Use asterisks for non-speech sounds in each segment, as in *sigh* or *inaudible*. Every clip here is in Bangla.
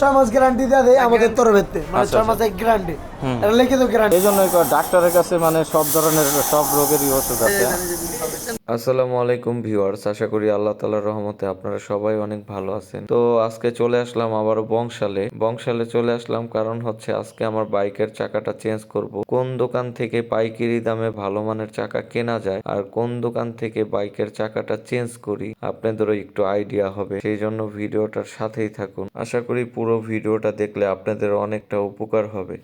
ছয় মাস গ্যারান্টি দেওয়া দেয় আমাদের তরফেতে মানে আচ্ছা, ছয় আচ্ছা। মাসের গ্যারান্টি। এটা লিখিত গ্যারান্টি এই জন্য ডাক্তারের কাছে মানে সব ধরনের সব রোগেরই ওষুধ আছে। আসসালামু আলাইকুম ভিউয়ার্স আশা করি আল্লাহ তালার রহমতে আপনারা সবাই অনেক ভালো আছেন। তো আজকে চলে আসলাম আবারও বংশালে। বংশালে চলে আসলাম কারণ হচ্ছে আজকে আমার বাইকের চাকাটা চেঞ্জ করব। কোন দোকান থেকে পাইকারি দামে ভালো মানের চাকা কেনা যায় আর কোন দোকান থেকে বাইকের চাকাটা চেঞ্জ করি আপনাদেরও একটু আইডিয়া হবে। সেই জন্য ভিডিওটার সাথেই থাকুন। আশা করি পুরো ভিডিওটা দেখলে আপনাদের অনেকটা উপকার হবে।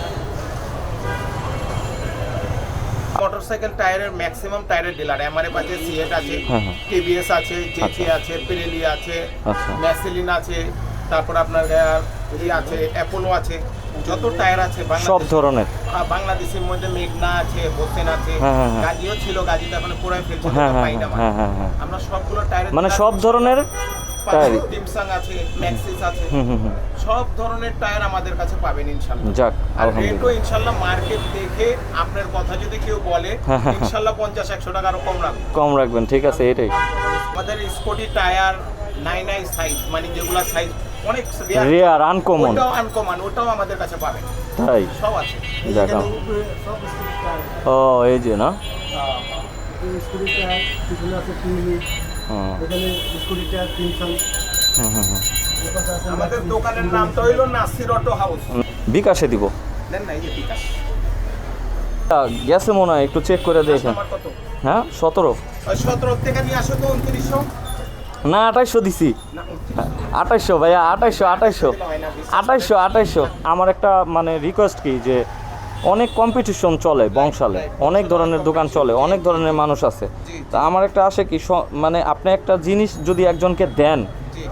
মোটরসাইকেল টায়ারের ম্যাক্সিমাম টায়ারের ডিলার এমআরএফ আছে সিএট আছে হ্যাঁ, হ্যাঁ। টিভিএস আছে জেকে আছে পিরেলি আছে আচ্ছা। ম্যাসেলিন আছে তারপর আপনার ই আছে অ্যাপোলো আছে যত টায়ার আছে সব ধরনের বাংলাদেশের মধ্যে মেঘনা আছে হোসেন আছে হ্যাঁ, হ্যাঁ, হ্যাঁ। গাজিও ছিল গাজিটা এখন পুরাই ফেলছে হ্যাঁ হ্যাঁ পাই না হ্যাঁ হ্যাঁ হ্যাঁ আমরা সবগুলো টায়ার মানে সব ধরনের টায়ারই টিমসাং আছে ম্যাক্সিস আছে হুম হুম হুম। সব ধরনের টায়ার আমাদের কাছে পাবেন ইনশাল্লাহ। যাক আলহামদুলিল্লাহ। ইনশাল্লাহ মার্কেট দেখে আপনার কথা যদি কেউ বলে। ইনশাল্লাহ পঞ্চাশ একশো টাকা আরও কম রাখব। কম রাখবেন ঠিক আছে এটাই। আমাদের স্কুটি টায়ার নাই নাই সাইজ মানে যেগুলা সাইজ অনেক রেয়ার আনকমন ওটাও আনকমন ওটাও আমাদের কাছে পাবেন। তাই? সব আছে। যাক ও এই যে না? স্কুটি টায়ার পিছনে আছে এখানে। আমাদের দোকানের হইল নাসির অটো হাউস। বিকাশে দিব। দেন না এই যে বিকাশ। তা, গেছে মনে হয় একটু চেক করে দেখেন। হ্যাঁ সতেরো। সতেরো থেকে নিয়ে আসো তো উনত্রিশশো। না আঠাইশশো দিছি। আঠাইশশো ভাইয়া আঠাইশশো হয় বিশ। আঠাইশশো আঠাইশশো। আমার একটা মানে রিকোয়েস্ট কি যে অনেক কম্পিটিশন চলে বংশালে অনেক ধরনের দোকান চলে অনেক ধরনের মানুষ আছে। তা আমার একটা আসে কি মানে আপনি একটা জিনিস যদি একজনকে দেন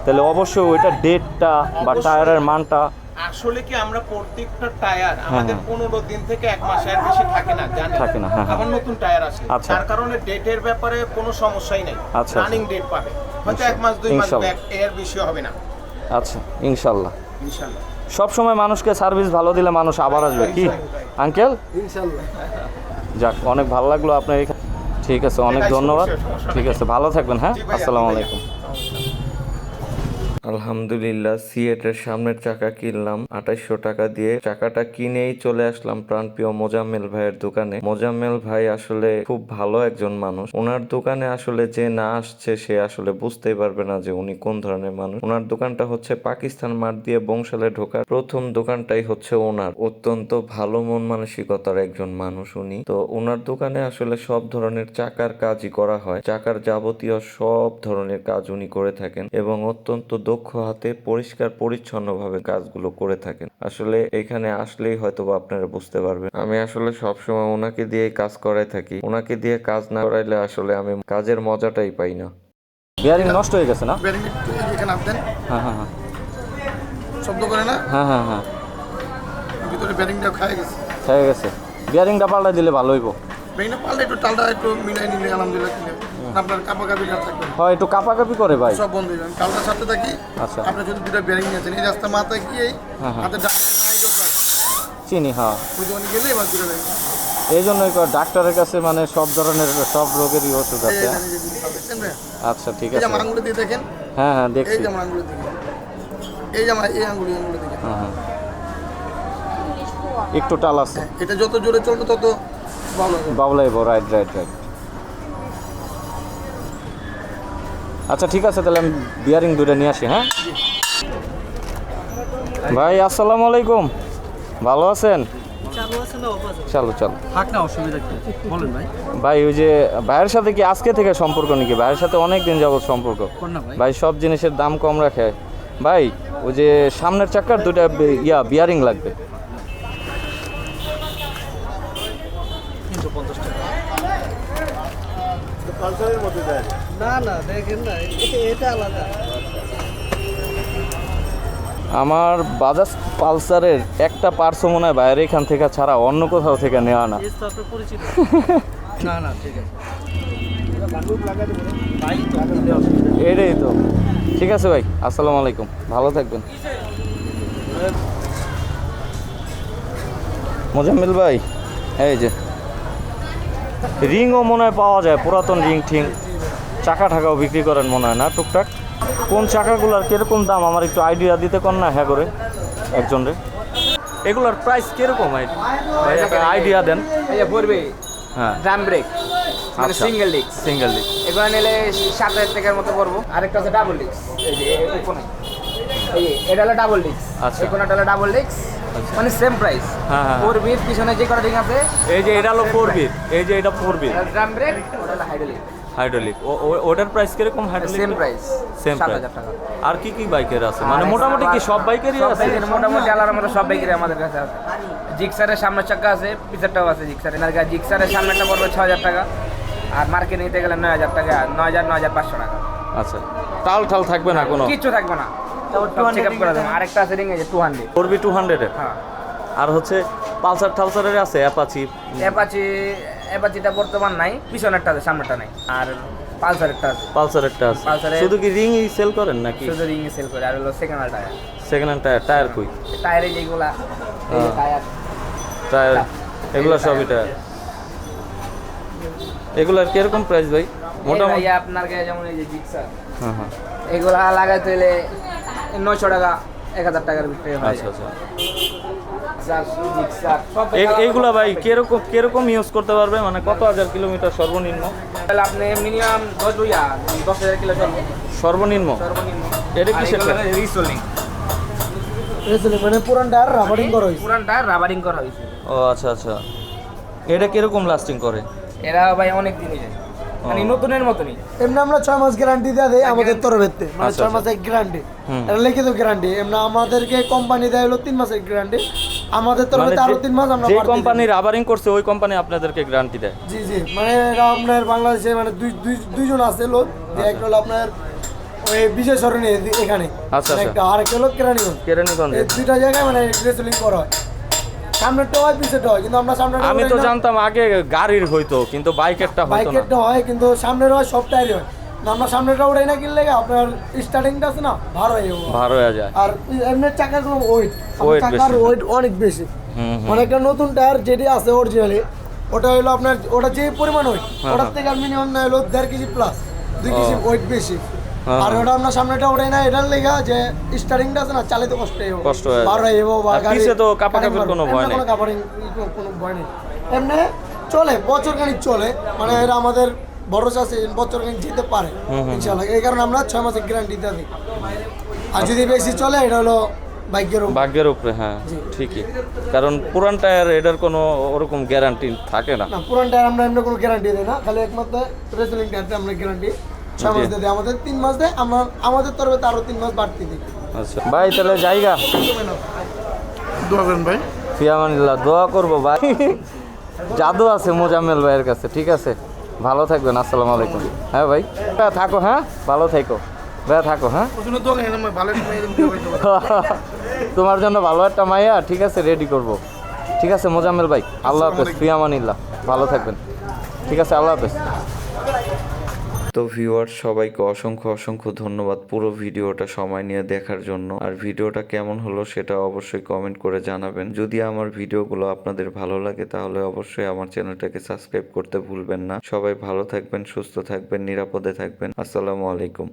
তাহলে অবশ্যই ওইটা ডেটটা বা টায়ারের মানটা আসলে কি আমরা প্রত্যেকটা টায়ার হ্যাঁ, আমাদের হ্যাঁ। পনেরো দিন থেকে এক মাস এর বেশি থাকে না জানেন? থাকে না, হ্যাঁ, হ্যাঁ। আবার নতুন টায়ার আসে। তার কারণে ডেটের ব্যাপারে কোনো সমস্যাই নেই। রানিং ডেট পাবে। হয়তো এক মাস দুই মাস ব্যাক এর বেশি হবে না। আচ্ছা ইনশাল্লাহ। ইনশাল্লাহ। সব সময় মানুষকে সার্ভিস ভালো দিলে মানুষ আবার আসবে কি? আঙ্কেল? যাক অনেক ভালো লাগল আপনার এখানে। ঠিক আছে অনেক ধন্যবাদ। ঠিক আছে ভালো থাকবেন হ্যাঁ? আসসালামু আলাইকুম। আলহামদুলিল্লাহ সিএটের সামনের চাকা কিনলাম। আঠাইশশো টাকা দিয়ে চাকাটা কিনেই চলে আসলাম প্রাণপ্রিয় মোজাম্মেল ভাইয়ের দোকানে। মোজাম্মেল ভাই আসলে খুব ভালো একজন মানুষ। ওনার দোকানে আসলে যে না আসছে, সে আসলে বুঝতেই পারবে না যে উনি কোন ধরনের মানুষ। ওনার দোকানটা হচ্ছে পাকিস্তান মাঠ দিয়ে বংশালে ঢোকার প্রথম দোকানটাই হচ্ছে ওনার। অত্যন্ত ভালো মন মানসিকতার একজন মানুষ উনি। তো ওনার দোকানে আসলে সব ধরনের চাকার কাজই করা হয়। চাকার যাবতীয় সব ধরনের কাজ উনি করে থাকেন এবং অত্যন্ত দক্ষ হাতে পরিষ্কার পরিচ্ছন্নভাবে কাজগুলো করে থাকেন। আসলে এখানে আসলেই হয়তো আপনারা বুঝতে পারবেন। আমি আসলে সব সময় ওনাকে দিয়ে কাজ করাই থাকি। ওনাকে দিয়ে কাজ না করাইলে আসলে আমি কাজের মজাটাই পাই না। বিয়ারিং নষ্ট হয়ে গেছে না? ব্যারিং এখানে আপদেন হ্যাঁ হ্যাঁ হ্যাঁ। শব্দ করে না? হ্যাঁ হ্যাঁ হ্যাঁ। ভিতরে ব্যারিংটা খায় গেছে। হয়ে গেছে। বিয়ারিংটা পাল্টা দিলে ভালো হইব। ব্যারিংটা পাল্টে একটু টালটা একটু মিলাই নিলে আলহামদুলিল্লাহ আপনার কাজ থাকবে। হয় একটু কাপাকাপি করে ভাই। সব বন্ধ হয়ে যাবে। টালটার সাথে থাকি আচ্ছা। আপনি যদি দুটো ব্যারিং নিয়েছেন। এই রাস্তা মাথায় গিয়েই হ্যাঁ, হ্যাঁ। হাতে ডাক্তার নাই ডোকা চিনি হ্যাঁ। গেলে এবার দুটো ব্যারিং এই জন্যই ডাক্তারের কাছে মানে সব ধরনের সব রোগেরই ওষুধ আছে? আচ্ছা ঠিক আছে। আঙুলে দিয়ে দেখেন? হ্যাঁ হ্যাঁ এই যে আমার আঙুলে দিকে এই যে আমার এই আঙুলি আঙুলে দিকে হ্যাঁ হ্যাঁ। একটু টাল আছে। এটা যত জোরে চলবে তত হবে। বাবলাইব রাইট রাইট রাইট আচ্ছা ঠিক আছে তাহলে আমি বিয়ারিং দুটো নিয়ে আসি হ্যাঁ? ভাই আসসালামু আলাইকুম। ভালো আছেন? চলো চলো। থাক না অসুবিধা কি? বলেন ভাই। ভাই ওই যে ভাইয়ের সাথে কি আজকে থেকে সম্পর্ক নাকি? ভাইয়ের সাথে অনেক দিন যাবত সম্পর্ক ভাই? সব জিনিসের দাম কম রাখে। ভাই ওই যে সামনের চাকার দুটা ইয়া বিয়ারিং লাগবে। না না দেখেন না এটা আলাদা। আমার বাজাজ পালসারের একটা পার্সও মনে হয় বাইরে এখান থেকে ছাড়া অন্য কোথাও থেকে নেওয়া না। *laughs* ঠিক আছে। এটাই তো। ঠিক আছে ভাই আসসালামু আলাইকুম। ভালো থাকবেন। মোজাম্মিল ভাই এই যে। রিংও মনে হয় পাওয়া যায় পুরাতন রিং ঠিং। চাকা ঠাকাও বিক্রি করেন মনে হয় না টুকটাক। কোন চাকাগুলোর কীরকম দাম? আমার একটু আইডিয়া দিতে কর না হ্যাঁ করে একজন রে এগুলোর প্রাইস কীরকম? আইডিয়া দেন। পড়বে হ্যাঁ। ড্রাম ব্রেক মানে। সিঙ্গেল ডিস্ক সিঙ্গেল ডিস্ক এগুলো নিলে সাত হাজার টাকার মতো পড়ব। আরেকটা আছে ডাবল ডিস্ক এই যে এটা হলো ডাবল ডিস্ক আচ্ছা। কোনাটা হলো ডাবল ডিস্ক মানে সেম প্রাইস। ফোর বিট পিছনে যে কটা ডিং আছে? এই যে এটা হলো ফোর বিট এই যে এটা ফোর বিট ড্রাম ব্রেক ওটা হলো হাইড্রোলিক হাইড্রোলিক ওটার প্রাইস কীরকম hydraulic same price same price টাকা। আর কি কি বাইকের আছে? মানে মোটামুটি কি সব বাইকেরই আছে? মোটামুটি আলাদা মতো সব বাইকেরই আমাদের কাছে আছে। জিক্সারের সামনের চাকা আছে পিছারটাও আছে জিক্সারের আর জিক্সারের সামনেরটা পড়বে ছ হাজার টাকা। আর মার্কেট নিতে গেলে নয় হাজার টাকা নয় হাজার নয় হাজার পাঁচশো টাকা। আচ্ছা। টাল টাল থাকবে না কোনো? কিচ্ছু থাকবে না। চেক আপ করে দেবো আরেকটা আছে রিং আছে two hundred four B two হান্ড্রেডের হ্যাঁ। আর হচ্ছে পালসার টালসারের আছে অ্যাপাচি অ্যাপাচি অ্যাপাচিটা বর্তমান নাই পিছনেরটা আছে সামনেরটা নাই। আর পালসারেরটা আছে। পালসারেরটা আছে। শুধু কি রিংই সেল করেন নাকি? শুধু রিং সেল করে আর হলো second hand tyre second hand tyre tyre কুই? টায়ারে যেগুলা এই যে হ্যাঁ। টায়ার টায়ার এগুলো সবই টায়ার এগুলার কীরকম প্রাইস ভাই? মোটামুটি মোটামুটি আপনার কাছে যেমন এই যে জিক্সার হ্যাঁ হ্যাঁ। এগুলা লাগাইতে হলে নয়শো টাকা এক হাজার টাকার ভিতরে আচ্ছা আচ্ছা। এইগুলা ভাই কীরকম কীরকম ইউজ করতে পারবে? মানে কত হাজার কিলোমিটার সর্বনিম্ন? তাহলে আপনি মিনিমাম দশ বইয়া দশ হাজার কিলো সর্বনিম্ন? সর্বনিম্ন। এটা কিসের টায়ার? রিসোলিং রেসলিং মানে পুরান টায়ার রাবারিং করা হয়েছে। পুরান টায়ার রাবারিং করা হয়েছে। ও আচ্ছা আচ্ছা। এটা কীরকম লাস্টিং করে? এরা ভাই অনেক দিনই যায়। মানে নতুনের মতনই। এমনি আমরা ছয় মাস গ্যারান্টি দিয়ে দেয় আমাদের তরফেতে। মানে আচ্ছা, ছয় আচ্ছা। মাসের গ্যারান্টি। এটা লিখিত গ্যারান্টি এমনি আমাদেরকে কোম্পানি দেয় হলো তিন মাসের গ্যারান্টি আমাদের মানে তরফে আরও তিন মাস আমরা যে। কোম্পানি রাবারিং করছে ওই কোম্পানি আপনাদেরকে গ্যারান্টি দেয়। জি জি। মানে আপনার বাংলাদেশে মানে দুই দুই দুইজন আছে লোক। যে একটা হলো আপনার ওই বিজয় সরণি এখানে। আচ্ছা, মানে আচ্ছা। আর একটা হলো কেরানীগঞ্জ। কেরানীগঞ্জে। দুইটা জায়গায় মানে রেসলিং করা হয়। সামনেরটা হয় পিছেরটা হয় কিন্তু আমরা সামনে আমি তো জানতাম আগে গাড়ির হইতো কিন্তু বাইকেরটা হইতো না। বাইকেরটা হয় কিন্তু সামনের হয় সব টায়ারই হয়। আমরা সামনেটা উঠাই না কিনলে আপনার স্টার্টিংটা আছে না ভার হয়ে ভার হয়ে যায়। আর এমনি কোনো ওয়েট চাকার ওয়েট অনেক বেশি। একটা নতুন টায়ার যেটি আছে অরিজিনালি ওটা হলো আপনার ওটা যে পরিমাণ ওয়েট হ্যাঁ, ওটার হ্যাঁ। থেকে মিনিমাম না হলো দেড় কেজি প্লাস দুই কেজি ওয়েট বেশি। আর। ওটা আমরা সামনেটা উঠাই না এটার লেগা যে স্টার্টিংটা আছে না চালাতে কষ্ট কষ্ট হয়ে বার বা গাড়ি পিছে তো কাঁপাকাঁপির cutting কোনো ভয় নেই। কোনো কাপারিং কোনো ভয় নেই। এমনি চলে বছর খানিক চলে মানে আমাদের ভরসা আছে বছর খানিক যেতে পারে এই কারণে আমরা ছয় মাসের গ্যারান্টি দিই। আর যদি বেশি চলে এটা হলো উপর। ভাগ্যের উপরে হ্যাঁ ঠিকই। কারণ পুরান টায়ার এটার কোনো ওরকম গ্যারান্টি থাকে না। পুরান টায়ার আমরা এমনি কোনো গ্যারান্টি দিই না। খালি একমাত্র রেসলিং টায়ারতে আমরা গ্যারান্টি ছয় মাস দিয়ে দিই আমাদের তিন মাস দেয় আমরা আমাদের তরফে তো তিন মাস বাড়তি দিই। আচ্ছা। ভাই তাহলে জায়গা? দোয়া করেন ভাই। ফিয়ামানিল্লাহ দোয়া করব ভাই। জাদু আছে মোজাম্মেল ভাইয়ের কাছে ঠিক আছে? ভালো থাকবেন আসসালামু আলাইকুম। হ্যাঁ ভাই। ভাইয়া থাকো হ্যাঁ? ভালো থাকো। ভাইয়া থাকো হ্যাঁ। *laughs* তোমার। জন্য ভালো একটা মাইয়া ঠিক আছে? রেডি করব। ঠিক আছে মোজাম্মেল ভাই? আল্লাহ হাফেজ ফিয়ামানিল্লাহ। ভালো থাকবেন। ঠিক আছে আল্লাহ হাফেজ। তো ভিউয়ার সবাইকে অসংখ্য অসংখ্য ধন্যবাদ পুরো ভিডিওটা সময় নিয়ে দেখার জন্য। আর ভিডিওটা কেমন হলো সেটা অবশ্যই কমেন্ট করে জানাবেন। যদি আমার ভিডিওগুলো আপনাদের ভালো লাগে, তাহলে অবশ্যই আমার চ্যানেলটাকে সাবস্ক্রাইব করতে ভুলবেন না। সবাই ভালো থাকবেন, সুস্থ থাকবেন, নিরাপদে থাকবেন। আসসালামু আলাইকুম।